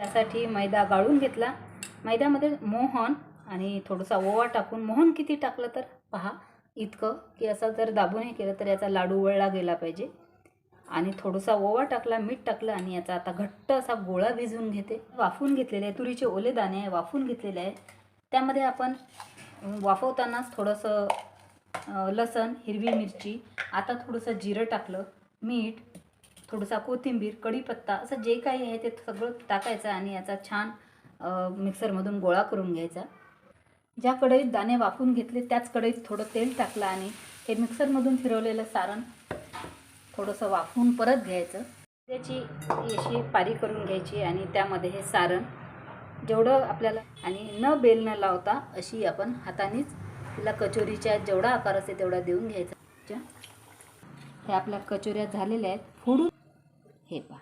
त्यासाठी मैदा गाळून घेतला. मैद्यामध्ये मोहन आणि थोडासा ओवा टाकून मोहन किती टाकलं तर? पहा इतकं की असं जर दाबून हे केलं तर याचा लाडू वळला गेला पाहिजे. आणि थोडासा ओवा टाकला मीठ टाकलं आणि याचा आता घट्ट असा गोळा भिजवून घेते. वाफवून घेतलेले आहे तुरीचे ओले दाणे आहे वाफून घेतलेले आहे. त्यामध्ये आपण वाफवतानाच थोडंसं लसण हिरवी मिरची आता थोडंसं जिरं टाकलं मीठ थोडंसा कोथिंबीर कढीपत्ता असं जे काही आहे ते सगळं टाकायचं आणि याचा छान मिक्सरमधून गोळा करून घ्यायचा. ज्या कढईत दाणे वाफून घेतले त्याच कढईत थोडं तेल टाकलं आणि हे मिक्सरमधून फिरवलेलं सारण थोडंसं वाफवून परत घ्यायचं. त्याची अशी पारी करून घ्यायची आणि त्यामध्ये हे सारण जेवढं आपल्याला आणि न बेल न लावता अशी आपण हातानेच तिला कचोरीच्या जेवढा आकार असते तेवढा देऊन घ्यायचा. हे आपल्या कचोऱ्या झालेल्या आहेत. फोडून हे पहा